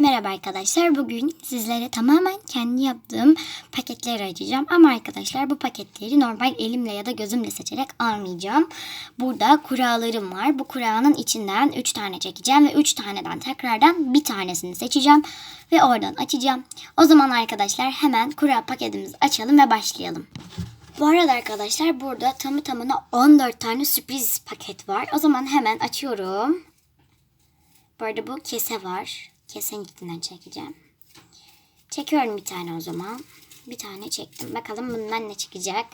Merhaba arkadaşlar. Bugün sizlere tamamen kendi yaptığım paketleri açacağım. Ama arkadaşlar bu paketleri normal elimle ya da gözümle seçerek almayacağım. Burada kuralarım var. Bu kuranın içinden 3 tane çekeceğim ve 3 taneden tekrardan bir tanesini seçeceğim ve oradan açacağım. O zaman arkadaşlar hemen kura paketimizi açalım ve başlayalım. Bu arada arkadaşlar burada tamı tamına 14 tane sürpriz paket var. O zaman hemen açıyorum. Bu arada bu kese var. Kesenin içinden çekeceğim. Çekiyorum bir tane o zaman. Bir tane çektim. Bakalım bundan ne çıkacak.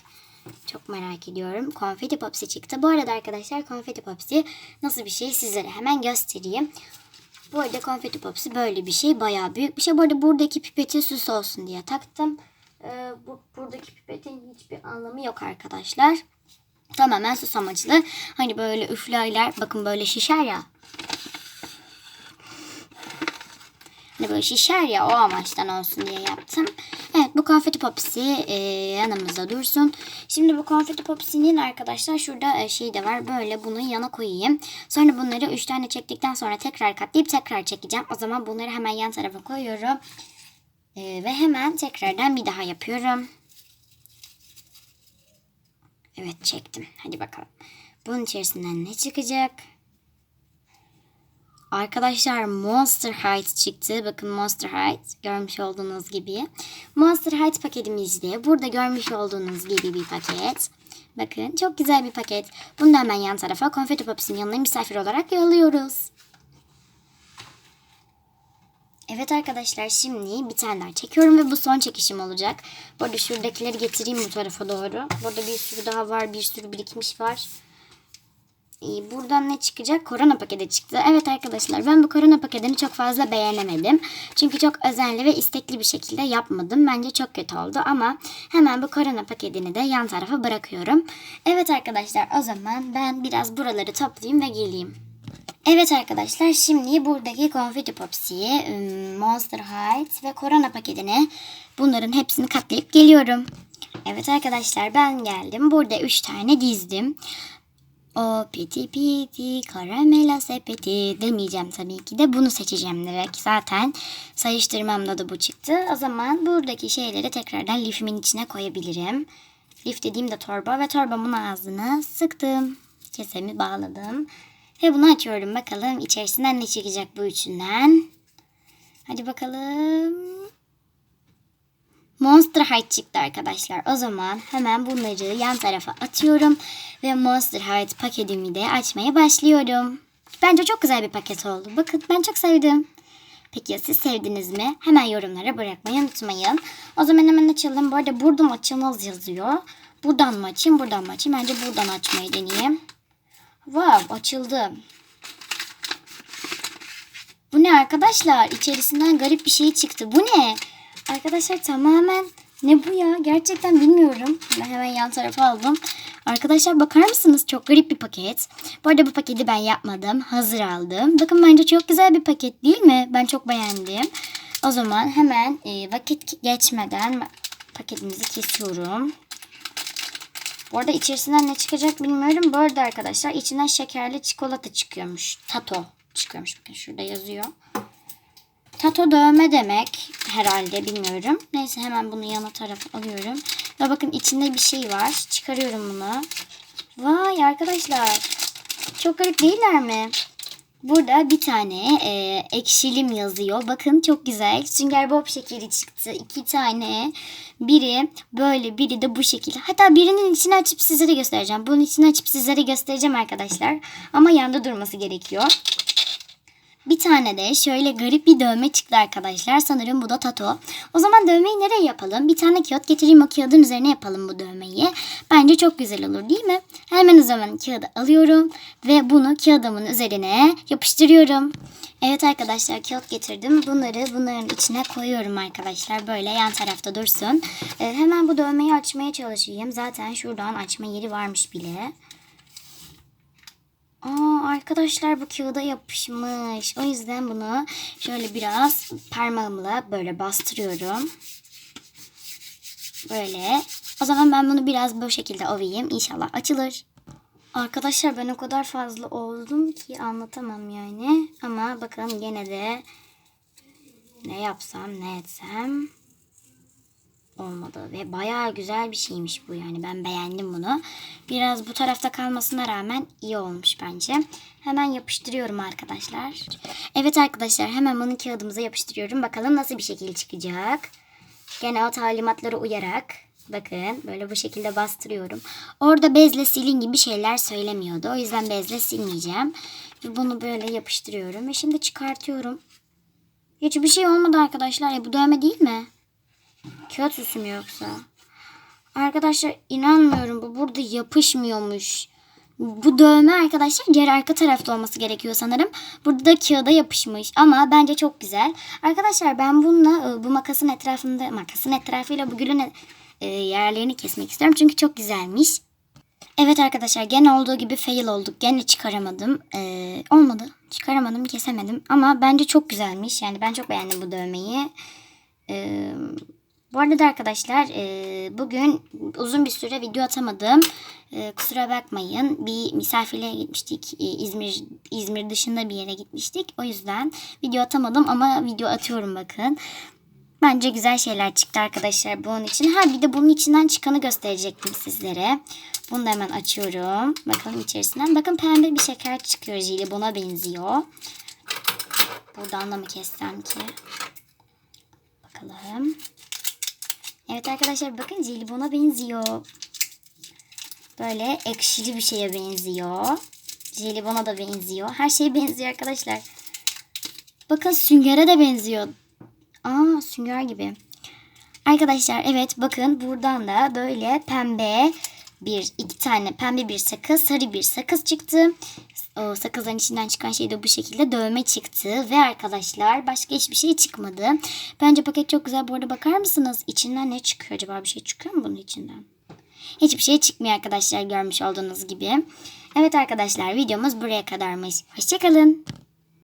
Çok merak ediyorum. Konfeti popsi çıktı. Bu arada arkadaşlar konfeti popsi nasıl bir şey sizlere hemen göstereyim. Bu arada konfeti popsi böyle bir şey. Bayağı büyük bir şey. Bu arada buradaki pipeti süs olsun diye taktım. Ee, bu, buradaki pipetin hiçbir anlamı yok arkadaşlar. Tamamen süs amaçlı. Hani böyle üflerler. Bakın böyle şişer ya. Hani böyle şişer ya o amaçtan olsun diye yaptım. Evet bu konfeti popsi e, yanımızda dursun. Şimdi bu konfeti popsinin arkadaşlar şurada e, şey de var. Böyle bunu yana koyayım. Sonra bunları 3 tane çektikten sonra tekrar katlayıp tekrar çekeceğim. O zaman bunları hemen yan tarafa koyuyorum. E, ve hemen tekrardan bir daha yapıyorum. Evet çektim. Hadi bakalım. Bunun içerisinden ne çıkacak? Arkadaşlar Monster Heights çıktı. Bakın Monster Heights görmüş olduğunuz gibi. Monster Heights paketimizde burada görmüş olduğunuz gibi bir paket. Bakın çok güzel bir paket. Bunu da hemen yan tarafa konfeti popsinin yanına misafir olarak yolluyoruz. Evet arkadaşlar şimdi bir tane daha çekiyorum ve bu son çekişim olacak. Bu arada şuradakileri getireyim bu tarafa doğru. Burada bir sürü daha var. Bir sürü birikmiş var. İyi, Buradan ne çıkacak? Korona paketi çıktı. Evet arkadaşlar ben bu korona paketini çok fazla beğenemedim. Çünkü çok özenli ve istekli bir şekilde yapmadım. Bence çok kötü oldu ama hemen bu korona paketini de yan tarafa bırakıyorum. Evet arkadaşlar o zaman ben biraz buraları toplayayım ve geleyim. Evet arkadaşlar şimdi buradaki konfeti popsiyi, Monster Heights ve korona paketini bunların hepsini katlayıp geliyorum. Evet arkadaşlar ben geldim. Burada 3 tane dizdim. O piti piti karamela sepeti demeyeceğim tabii ki de bunu seçeceğim direkt. Zaten sayıştırmamda da bu çıktı. O zaman buradaki şeyleri tekrardan lifimin içine koyabilirim. Lif dediğim de torba ve torbamın ağzını sıktım. Kesemi bağladım. Ve bunu açıyorum bakalım içerisinden ne çıkacak bu üçünden. Hadi bakalım. Monster High çıktı arkadaşlar. O zaman hemen bunları yan tarafa atıyorum. Ve Monster High paketimi de açmaya başlıyorum. Bence çok güzel bir paket oldu. Bakın ben çok sevdim. Peki ya siz sevdiniz mi? Hemen yorumlara bırakmayı unutmayın. O zaman hemen açalım. Bu arada buradan açılmaz yazıyor. Buradan mı açayım, buradan mı açayım? Bence buradan açmayı deneyeyim. Wow, açıldı. Bu ne arkadaşlar? İçerisinden garip bir şey çıktı. Bu ne? Arkadaşlar tamamen ne bu ya? Gerçekten bilmiyorum. Ben hemen yan tarafa aldım. Arkadaşlar bakar mısınız? Çok garip bir paket. Bu arada bu paketi ben yapmadım. Hazır aldım. Bakın bence çok güzel bir paket değil mi? Ben çok beğendim. O zaman hemen e, vakit geçmeden paketimizi kesiyorum. Bu arada içerisinden ne çıkacak bilmiyorum. Bu arada arkadaşlar içinden şekerli çikolata çıkıyormuş. Tato çıkıyormuş. Bakın şurada yazıyor. Tato dövme demek herhalde bilmiyorum. Neyse hemen bunu yana tarafa alıyorum. Ve bakın içinde bir şey var. Çıkarıyorum bunu. Vay arkadaşlar. Çok garip değiller mi? Burada bir tane e, ekşilim yazıyor. Bakın çok güzel. Sünger Bob şekeri çıktı. İki tane. Biri böyle biri de bu şekilde. Hatta birinin içini açıp sizlere göstereceğim. Bunun içini açıp sizlere göstereceğim arkadaşlar. Ama yanda durması gerekiyor. Bir tane de şöyle garip bir dövme çıktı arkadaşlar. Sanırım bu da tato. O zaman dövmeyi nereye yapalım? Bir tane kağıt getireyim o kağıdın üzerine yapalım bu dövmeyi. Bence çok güzel olur değil mi? Hemen o zaman kağıdı alıyorum ve bunu kağıdımın üzerine yapıştırıyorum. Evet arkadaşlar kağıt getirdim. Bunları bunların içine koyuyorum arkadaşlar. Böyle yan tarafta dursun. Ee, hemen bu dövmeyi açmaya çalışayım. Zaten şuradan açma yeri varmış bile. Aa, arkadaşlar bu kağıda yapışmış. O yüzden bunu şöyle biraz parmağımla böyle bastırıyorum. Böyle. O zaman ben bunu biraz bu şekilde ovayım. İnşallah açılır. Arkadaşlar ben o kadar fazla oldum ki anlatamam yani. Ama bakın gene de Ne yapsam ne etsem olmadı ve bayağı güzel bir şeymiş bu yani ben beğendim bunu. Biraz bu tarafta kalmasına rağmen iyi olmuş bence. Hemen yapıştırıyorum arkadaşlar. Evet arkadaşlar hemen bunu kağıdımıza yapıştırıyorum. Bakalım nasıl bir şekil çıkacak. Gene o talimatlara uyarak bakın böyle bu şekilde bastırıyorum. Orada bezle silin gibi şeyler söylemiyordu. O yüzden bezle silmeyeceğim. Bunu böyle yapıştırıyorum ve şimdi çıkartıyorum. Hiçbir şey olmadı arkadaşlar. Ya bu dövme değil mi? Kağıt süsü mü yoksa? Arkadaşlar inanmıyorum bu burada yapışmıyormuş. Bu dövme arkadaşlar diğer arka tarafta olması gerekiyor sanırım. Burada da kağıda yapışmış ama bence çok güzel. Arkadaşlar ben bununla e, bu makasın etrafında makasın etrafıyla bu gülün e, yerlerini kesmek istiyorum. Çünkü çok güzelmiş. Evet arkadaşlar gene olduğu gibi fail olduk. Gene çıkaramadım. Ee, olmadı. Çıkaramadım, kesemedim. Ama bence çok güzelmiş. Yani ben çok beğendim bu dövmeyi. Ee, bu arada arkadaşlar e, bugün uzun bir süre video atamadım. E, kusura bakmayın. Bir misafirliğe gitmiştik. E, İzmir İzmir dışında bir yere gitmiştik. O yüzden video atamadım ama video atıyorum bakın. Bence güzel şeyler çıktı arkadaşlar bunun için. Ha bir de bunun içinden çıkanı gösterecektim sizlere. Bunu da hemen açıyorum. Bakalım içerisinden. Bakın pembe bir şeker çıkıyor. Jelibona benziyor. Buradan da mı kessem ki? Bakalım. Evet arkadaşlar bakın jelibona benziyor. Böyle ekşili bir şeye benziyor. Jelibona da benziyor. Her şeye benziyor arkadaşlar. Bakın süngere de benziyor. Aa sünger gibi. Arkadaşlar evet bakın buradan da böyle pembe bir iki tane pembe bir sakız sarı bir sakız çıktı. O sakızların içinden çıkan şey de bu şekilde dövme çıktı. Ve arkadaşlar başka hiçbir şey çıkmadı. Bence paket çok güzel. Bu arada bakar mısınız? İçinden ne çıkıyor acaba? Bir şey çıkıyor mu bunun içinden? Hiçbir şey çıkmıyor arkadaşlar görmüş olduğunuz gibi. Evet arkadaşlar videomuz buraya kadarmış. Hoşçakalın.